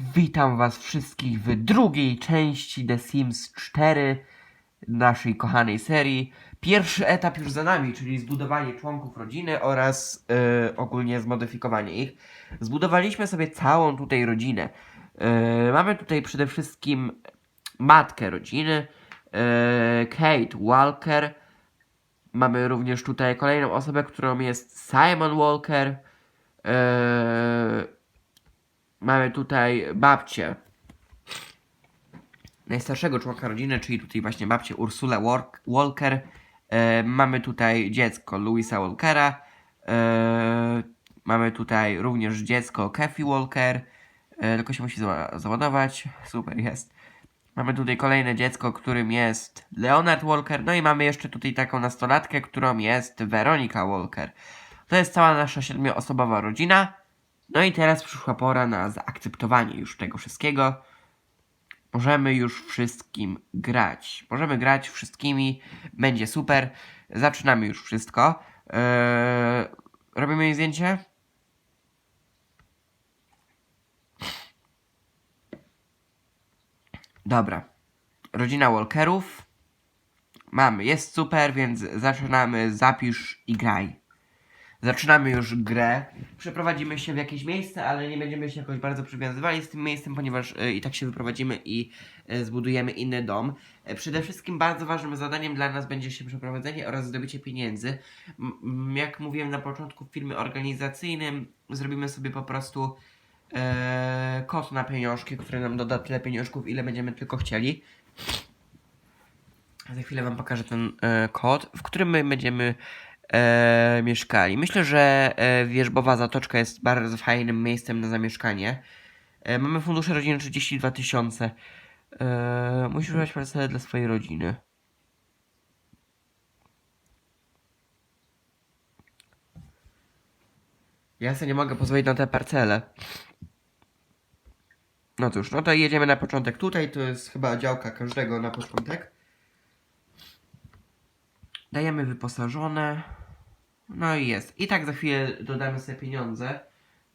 Witam Was wszystkich w drugiej części The Sims 4 naszej kochanej serii. Pierwszy etap już za nami, czyli zbudowanie członków rodziny oraz e, ogólnie zmodyfikowanie ich. Zbudowaliśmy sobie całą tutaj rodzinę. E, mamy tutaj przede wszystkim matkę rodziny, e, Kate Walker. Mamy również tutaj kolejną osobę, którą jest Simon Walker. E, Mamy tutaj babcię najstarszego członka rodziny, czyli tutaj właśnie babcię Ursulę Walk- Walker. E, mamy tutaj dziecko Louisa Walkera. E, mamy tutaj również dziecko Kathy Walker. E, tylko się musi za- załadować. Super jest. Mamy tutaj kolejne dziecko, którym jest Leonard Walker. No i mamy jeszcze tutaj taką nastolatkę, którą jest Weronika Walker. To jest cała nasza siedmioosobowa rodzina. No i teraz przyszła pora na zaakceptowanie już tego wszystkiego. Możemy już wszystkim grać. Możemy grać wszystkimi. Będzie super. Zaczynamy już wszystko. Eee, robimy jej zdjęcie? Dobra. Rodzina Walkerów. Mamy. Jest super, więc zaczynamy. Zapisz i graj. Zaczynamy już grę. Przeprowadzimy się w jakieś miejsce, ale nie będziemy się jakoś bardzo przywiązywali z tym miejscem, ponieważ y, i tak się wyprowadzimy i y, zbudujemy inny dom. E, przede wszystkim bardzo ważnym zadaniem dla nas będzie się przeprowadzenie oraz zdobycie pieniędzy. Jak mówiłem na początku w filmie organizacyjnym, zrobimy sobie po prostu e, kod na pieniążki, który nam doda tyle pieniążków, ile będziemy tylko chcieli. Za chwilę Wam pokażę ten e, kod, w którym my będziemy e, mieszkali. Myślę, że e, Wierzbowa Zatoczka jest bardzo fajnym miejscem na zamieszkanie. E, mamy fundusze rodziny 32 tysiące. E, musisz wybrać parcelę dla swojej rodziny. Ja sobie nie mogę pozwolić na te parcele. No cóż, no to jedziemy na początek tutaj. To jest chyba działka każdego na początek. Dajemy wyposażone. No i jest. I tak za chwilę dodamy sobie pieniądze.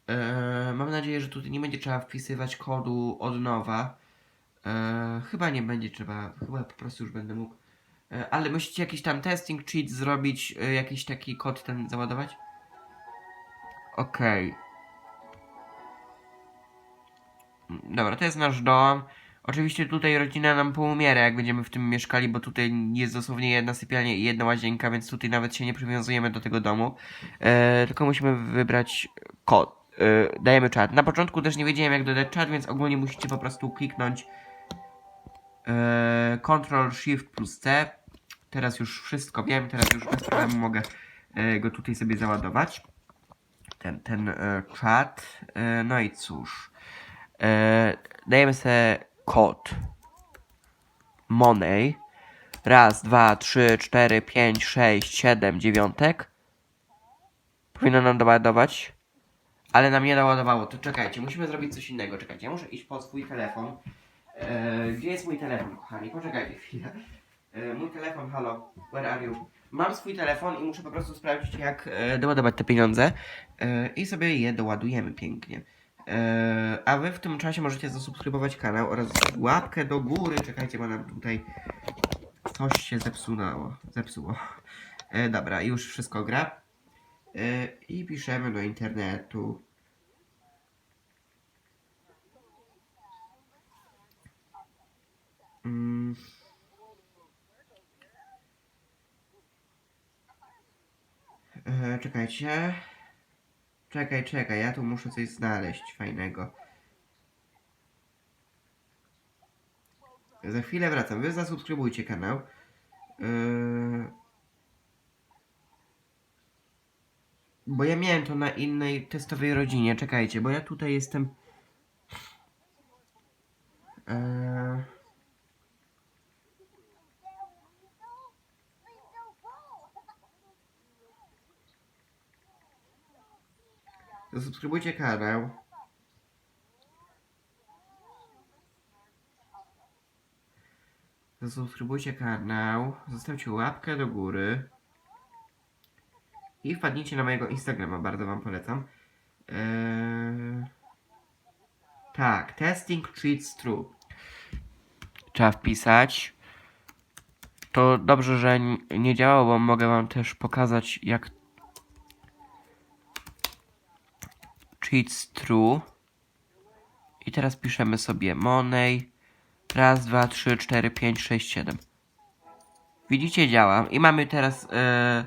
Eee, mam nadzieję, że tutaj nie będzie trzeba wpisywać kodu od nowa. Eee, chyba nie będzie trzeba. Chyba po prostu już będę mógł. Eee, ale musicie jakiś tam testing cheat zrobić, e, jakiś taki kod ten załadować. Okej. Mm, Dobra, to jest nasz dom. Oczywiście tutaj rodzina nam poumiera, jak będziemy w tym mieszkali, bo tutaj jest dosłownie jedna sypialnia i jedna łazienka, więc tutaj nawet się nie przywiązujemy do tego domu. E, tylko musimy wybrać kod. E, dajemy czat. Na początku też nie wiedziałem jak dodać czat, więc ogólnie musicie po prostu kliknąć e, Ctrl Shift plus C. Teraz już wszystko wiem, teraz już bez problemu mogę e, go tutaj sobie załadować. Ten, ten e, czat. E, no i cóż. E, dajemy sobie kod Money. Raz, dwa, trzy, cztery, pięć, sześć, siedem, dziewiątek. Powinno nam doładować. Ale nam nie doładowało. To czekajcie, musimy zrobić coś innego. Czekajcie, ja muszę iść po swój telefon. E, gdzie jest mój telefon, kochani? Poczekajcie chwilę. E, mój telefon, halo, where are you? Mam swój telefon i muszę po prostu sprawdzić, jak e, doładować te pieniądze. E, I sobie je doładujemy pięknie. E, a wy w tym czasie możecie zasubskrybować kanał oraz łapkę do góry. Czekajcie, bo nam tutaj coś się zepsuło. Zepsuło. E, dobra, już wszystko gra. E, I piszemy do internetu. Mm. Czekajcie. Czekaj, czekaj, ja tu muszę coś znaleźć fajnego. Za chwilę wracam. Wy zasubskrybujcie kanał. Yy... Bo ja miałem to na innej testowej rodzinie. Czekajcie, bo ja tutaj jestem. Yy... Zasubskrybujcie kanał. Zasubskrybujcie kanał, zostawcie łapkę do góry i wpadnijcie na mojego Instagrama, bardzo wam polecam. Eee... Tak, testing treats true. Trzeba wpisać. To dobrze, że nie działało, bo mogę wam też pokazać jak cheats true. I teraz piszemy sobie money. Raz, dwa, trzy, cztery, pięć, sześć, siedem. Widzicie, działa. I mamy teraz e,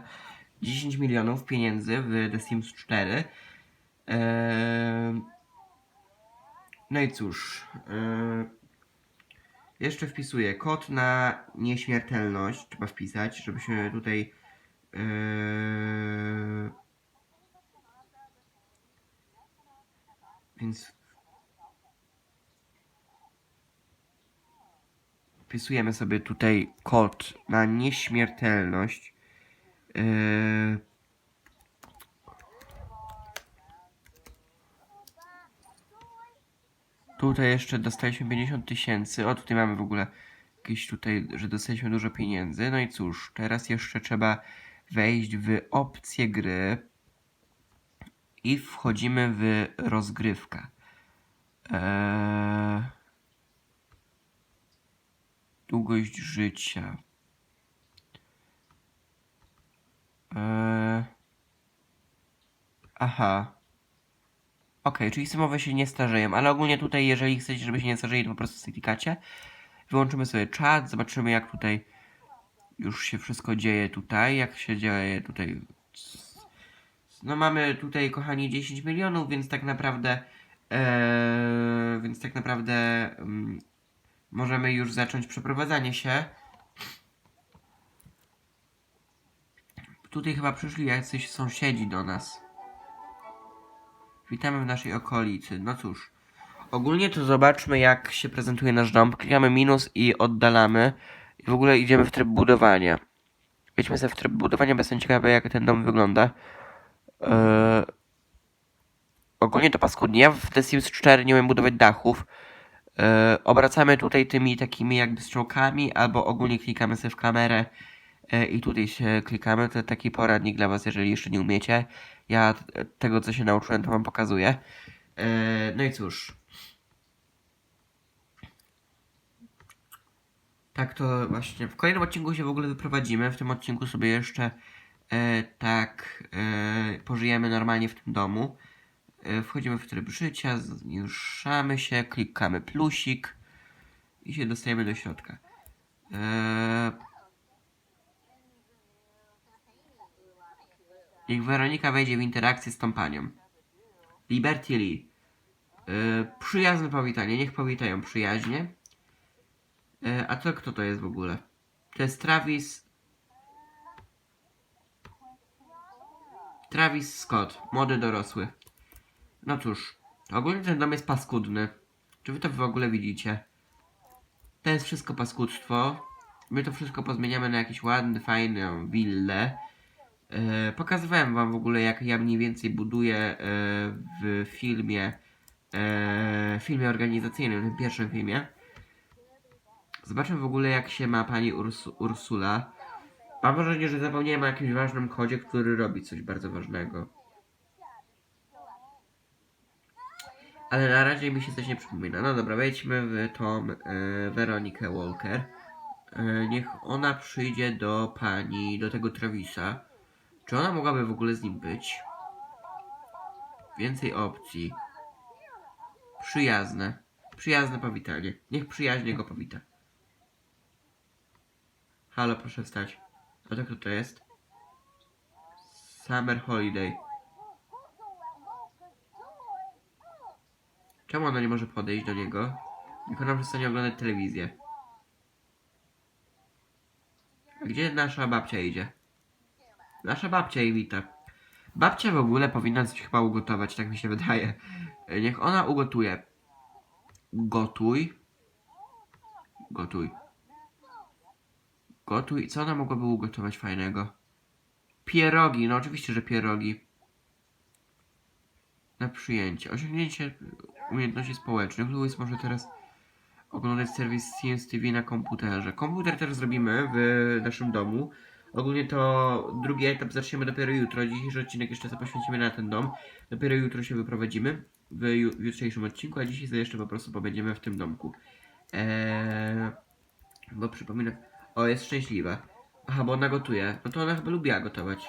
10 milionów pieniędzy w The Sims 4. E, no i cóż. E, jeszcze wpisuję kod na nieśmiertelność. Trzeba wpisać, żebyśmy tutaj. E, więc wpisujemy sobie tutaj kod na nieśmiertelność. Yy... Tutaj jeszcze dostaliśmy 50 tysięcy. O, tutaj mamy w ogóle jakieś tutaj, że dostaliśmy dużo pieniędzy. No i cóż, teraz jeszcze trzeba wejść w opcję gry i wchodzimy w rozgrywkę. Eee... Długość życia. Eee... Aha. Okej, czyli symowe się nie starzeją, ale ogólnie tutaj, jeżeli chcecie, żeby się nie starzeli, to po prostu sobie klikacie. Wyłączymy sobie czat, zobaczymy jak tutaj już się wszystko dzieje tutaj, jak się dzieje tutaj. No mamy tutaj, kochani, 10 milionów, więc tak naprawdę, eee, więc tak naprawdę mm, możemy już zacząć przeprowadzanie się. Tutaj chyba przyszli jacyś sąsiedzi do nas. Witamy w naszej okolicy. No cóż. Ogólnie to zobaczmy jak się prezentuje nasz dom. Klikamy minus i oddalamy. I w ogóle idziemy w tryb budowania. Wejdźmy sobie w tryb budowania, bo jestem ciekawy jak ten dom wygląda. Eee... Ogólnie to paskudnie. Ja w The Sims 4 nie umiem budować dachów. Eee, obracamy tutaj tymi takimi jakby strzałkami, albo ogólnie klikamy sobie w kamerę e, i tutaj się klikamy. To taki poradnik dla Was, jeżeli jeszcze nie umiecie. Ja tego, co się nauczyłem, to Wam pokazuję. E, no i cóż. Tak to właśnie. W kolejnym odcinku się w ogóle wyprowadzimy. W tym odcinku sobie jeszcze e, tak e, pożyjemy normalnie w tym domu. E, wchodzimy w tryb życia, zniszczamy się, klikamy plusik i się dostajemy do środka. E, niech Weronika wejdzie w interakcję z tą panią. Liberty Lee. E, przyjazne powitanie, niech powitają przyjaźnie. E, a to kto to jest w ogóle? To jest Travis. Travis Scott, młody dorosły. No cóż, ogólnie ten dom jest paskudny. Czy wy to w ogóle widzicie? To jest wszystko paskudztwo. My to wszystko pozmieniamy na jakieś ładne, fajne wille. E, pokazywałem wam w ogóle jak ja mniej więcej buduję e, w filmie e, filmie organizacyjnym, tym pierwszym filmie. Zobaczmy w ogóle jak się ma pani Urs Ursula. Mam wrażenie, że zapomniałem o jakimś ważnym kodzie, który robi coś bardzo ważnego. Ale na razie mi się coś nie przypomina. No dobra, wejdźmy w tą e, Weronikę Walker. E, niech ona przyjdzie do pani, do tego Travisa. Czy ona mogłaby w ogóle z nim być? Więcej opcji. Przyjazne. Przyjazne powitanie. Niech przyjaźnie go powita. Halo, proszę wstać. A to jest? Summer Holiday. Czemu ona nie może podejść do niego? Niech ona przestanie oglądać telewizję. A gdzie nasza babcia idzie? Nasza babcia jej wita. Babcia w ogóle powinna coś chyba ugotować, tak mi się wydaje. Niech ona ugotuje. Gotuj. Gotuj. Gotuj. Co ona mogłaby ugotować fajnego? Pierogi, no oczywiście, że pierogi. Na przyjęcie. Osiągnięcie umiejętności społecznych. Louis może teraz oglądać serwis Science TV na komputerze. Komputer też zrobimy w naszym domu. Ogólnie to drugi etap zaczniemy dopiero jutro. Dzisiejszy odcinek jeszcze sobie poświęcimy na ten dom. Dopiero jutro się wyprowadzimy. w, ju- w jutrzejszym odcinku, a dzisiaj jeszcze po prostu pobędziemy w tym domku. Eee, bo przypominam... O, jest szczęśliwa. Aha, bo ona gotuje. No to ona chyba lubiła gotować.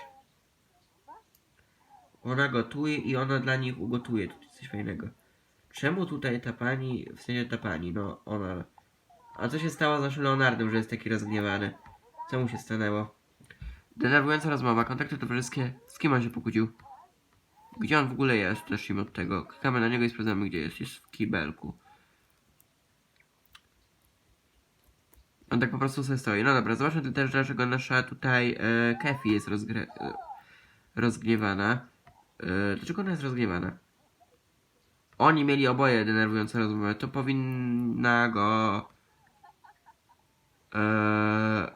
Ona gotuje i ona dla nich ugotuje. Coś fajnego. Czemu tutaj ta pani, w sensie ta pani, no ona... A co się stało z naszym Leonardem, że jest taki rozgniewany? Co mu się stanęło? Denerwująca rozmowa, kontakty towarzyskie. Z kim on się pokłócił? Gdzie on w ogóle jest? Zacznijmy od tego. Klikamy na niego i sprawdzamy gdzie jest. Jest w kibelku. On tak po prostu sobie stoi. No dobra, zobaczmy też dlaczego nasza tutaj e, Kefi jest. E, rozgniewana. E, dlaczego ona jest rozgniewana? Oni mieli oboje denerwujące rozmowy. To powinna go... Eee...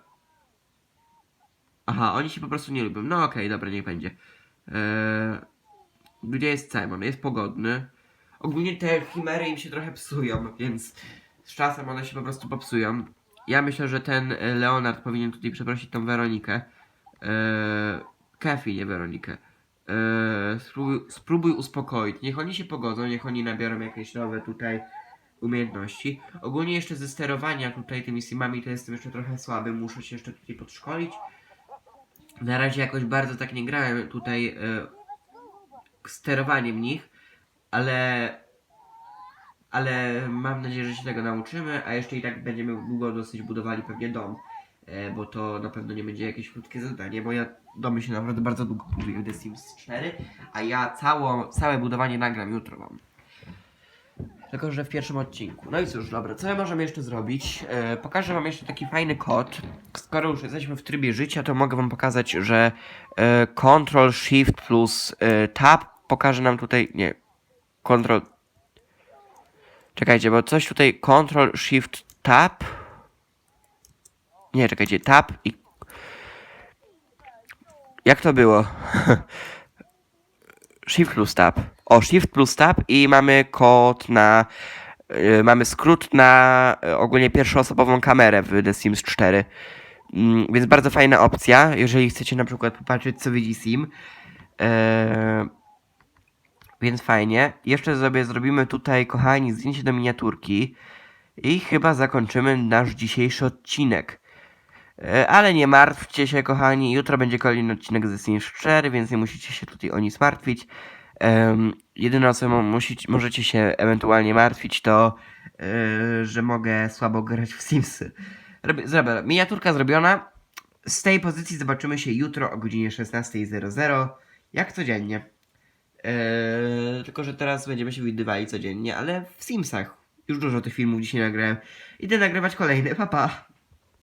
Aha, oni się po prostu nie lubią. No okej, dobra, niech będzie. Eee... Gdzie jest Simon? Jest pogodny. Ogólnie te chimery im się trochę psują, więc z czasem one się po prostu popsują. Ja myślę, że ten e, Leonard powinien tutaj przeprosić tą Weronikę. Eee... Kefi, nie Weronikę. Eee, spróbuj, spróbuj uspokoić. Niech oni się pogodzą, niech oni nabiorą jakieś nowe tutaj umiejętności. Ogólnie jeszcze ze sterowania tutaj tymi simami to jestem jeszcze trochę słaby, muszę się jeszcze tutaj podszkolić. Na razie jakoś bardzo tak nie grałem tutaj e, sterowaniem nich, ale ale mam nadzieję, że się tego nauczymy, a jeszcze i tak będziemy długo dosyć budowali pewnie dom, e, bo to na pewno nie będzie jakieś krótkie zadanie, bo ja domy się naprawdę bardzo długo buduję w The Sims 4, a ja cało, całe budowanie nagram jutro wam. Tylko, że w pierwszym odcinku. No i cóż, dobra, co my możemy jeszcze zrobić? E, pokażę wam jeszcze taki fajny kod. Skoro już jesteśmy w trybie życia, to mogę wam pokazać, że e, Ctrl Shift plus e, Tab pokaże nam tutaj, nie, Ctrl Czekajcie, bo coś tutaj Ctrl Shift Tab Nie, czekajcie, Tab i Jak to było? Shift plus Tab. O, Shift plus Tab i mamy kod na. y, mamy skrót na y, ogólnie pierwszoosobową kamerę w The Sims 4. Mm, więc bardzo fajna opcja, jeżeli chcecie na przykład popatrzeć, co widzi Sim. Eee, więc fajnie. Jeszcze sobie zrobimy tutaj, kochani, zdjęcie do miniaturki. I chyba zakończymy nasz dzisiejszy odcinek. E, Ale nie martwcie się, kochani. Jutro będzie kolejny odcinek ze Sims 4, więc nie musicie się tutaj o nic martwić. Um, jedyne o co musicie, możecie się ewentualnie martwić, to e, że mogę słabo grać w Simsy. Robię, zrobię, miniaturka zrobiona. Z tej pozycji zobaczymy się jutro o godzinie 16.00, jak codziennie. Eee, tylko, że teraz będziemy się widywali codziennie, ale w Simsach. Już dużo tych filmów dzisiaj nagrałem. Idę nagrywać kolejne, papa. Pa.